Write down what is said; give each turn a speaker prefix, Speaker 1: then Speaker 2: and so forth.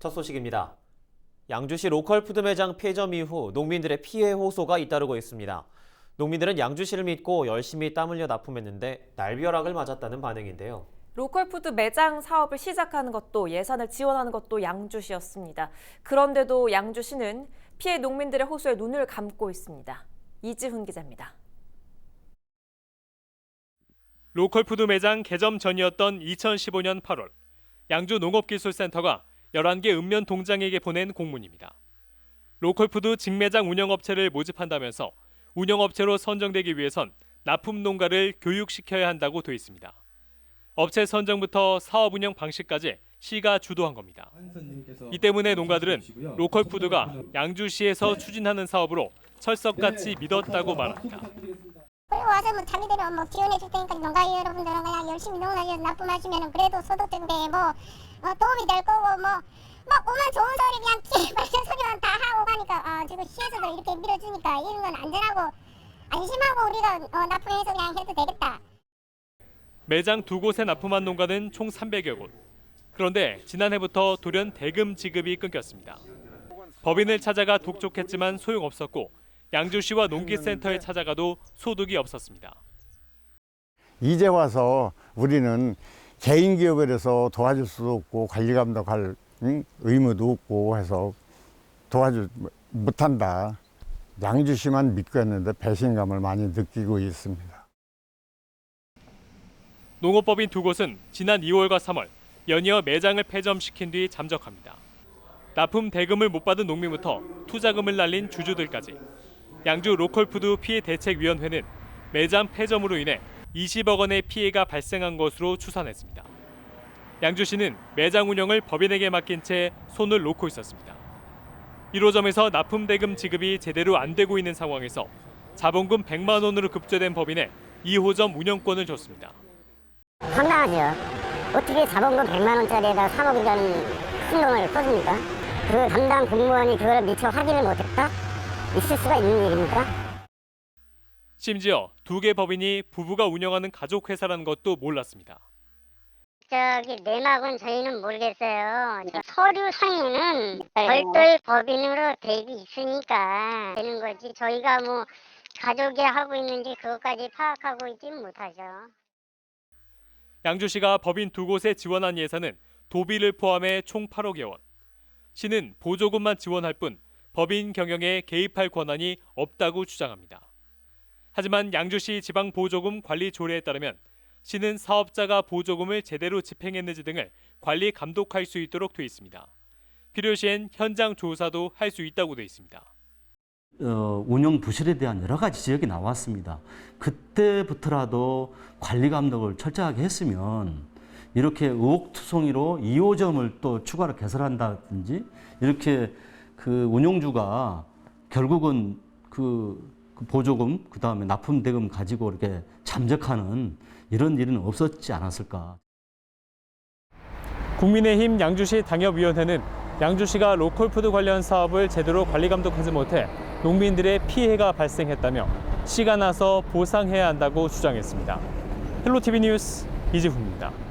Speaker 1: 첫 소식입니다. 양주시 로컬 푸드 매장 폐점 이후 농민들의 피해 호소가 잇따르고 있습니다. 농민들은 양주시를 믿고 열심히 땀 흘려 납품했는데 날벼락을 맞았다는 반응인데요.
Speaker 2: 로컬푸드 매장 사업을 시작하는 것도 예산을 지원하는 것도 양주시였습니다. 그런데도 양주시는 피해 농민들의 호소에 눈을 감고 있습니다. 이지훈 기자입니다.
Speaker 3: 로컬푸드 매장 개점 전이었던 2015년 8월 양주 농업기술센터가 11개 읍면 동장에게 보낸 공문입니다. 로컬푸드 직매장 운영업체를 모집한다면서 운영업체로 선정되기 위해선 납품 농가를 교육시켜야 한다고 돼 있습니다. 업체 선정부터 사업 운영 방식까지 시가 주도한 겁니다. 이 때문에 농가들은 로컬푸드가 양주시에서 추진하는 사업으로 철석같이 믿었다고 말합니다.
Speaker 4: 와서 뭐 자기들은 뭐 지원해 줄 테니까 농가 여러분들은 그냥 열심히 농사지어서 납품하시면 그래도 소득된데 뭐 어, 도움이 될 거고 뭐. 뭐 오만 좋은 소리 그냥 기 밝은 소리만 다 하고 가니까 아 지금 시에서도 이렇게 밀어주니까 이런 건 안전하고 안심하고 우리가 어, 납품해서 그냥 해도 되겠다.
Speaker 3: 매장 두 곳에 납품한 농가는 총 300여 곳. 그런데 지난해부터 돌연 대금 지급이 끊겼습니다. 법인을 찾아가 독촉했지만 소용없었고 양주시와 농기센터에 찾아가도 소득이 없었습니다.
Speaker 5: 이제 와서 우리는 개인 기업을 해서 도와줄 수도 없고 관리 감독할 응? 의무도 없고 해서 도와줄 못한다. 양주시만 믿고 했는데 배신감을 많이 느끼고 있습니다.
Speaker 3: 농업법인 두 곳은 지난 2월과 3월 연이어 매장을 폐점시킨 뒤 잠적합니다. 납품 대금을 못 받은 농민부터 투자금을 날린 주주들까지 양주 로컬푸드 피해 대책위원회는 매장 폐점으로 인해 20억 원의 피해가 발생한 것으로 추산했습니다. 양주시는 매장 운영을 법인에게 맡긴 채 손을 놓고 있었습니다. 1호점에서 납품 대금 지급이 제대로 안 되고 있는 상황에서 자본금 100만 원으로 급제된 법인에 2호점 운영권을 줬습니다.
Speaker 6: 황당하죠. 어떻게 자본금 100만 원짜리에다 3억이라는 큰 돈을 써줍니까? 그 담당 공무원이 그걸 미처 확인을 못했다? 있을 수가 있는 일입니까?
Speaker 3: 심지어 두 개 법인이 부부가 운영하는 가족 회사라는 것도 몰랐습니다.
Speaker 6: 저기 내막은 저희는 모르겠어요. 서류상에는 별도의 법인으로 돼 있으니까 되는 거지. 저희가 뭐 가족이 하고 있는지 그것까지 파악하고 있지 못하죠.
Speaker 3: 양주 시가 법인 두 곳에 지원한 예산은 도비를 포함해 총 8억 여 원. 시는 보조금만 지원할 뿐 법인 경영에 개입할 권한이 없다고 주장합니다. 하지만 양주시 지방 보조금 관리 조례에 따르면 시는 사업자가 보조금을 제대로 집행했는지 등을 관리 감독할 수 있도록 돼 있습니다. 필요시엔 현장 조사도 할 수 있다고 돼 있습니다.
Speaker 7: 어, 운영 부실에 대한 여러 가지 지적이 나왔습니다. 그때부터라도 관리 감독을 철저하게 했으면 이렇게 의혹투성이로 2호점을 또 추가로 개설한다든지 이렇게 그 운영주가 결국은 그, 그 보조금 그 다음에 납품 대금 가지고 이렇게 잠적하는 이런 일은 없었지 않았을까.
Speaker 3: 국민의힘 양주시 당협위원회는 양주시가 로컬푸드 관련 사업을 제대로 관리 감독하지 못해 농민들의 피해가 발생했다며 시가 나서 보상해야 한다고 주장했습니다. 헬로티비 뉴스 이지훈입니다.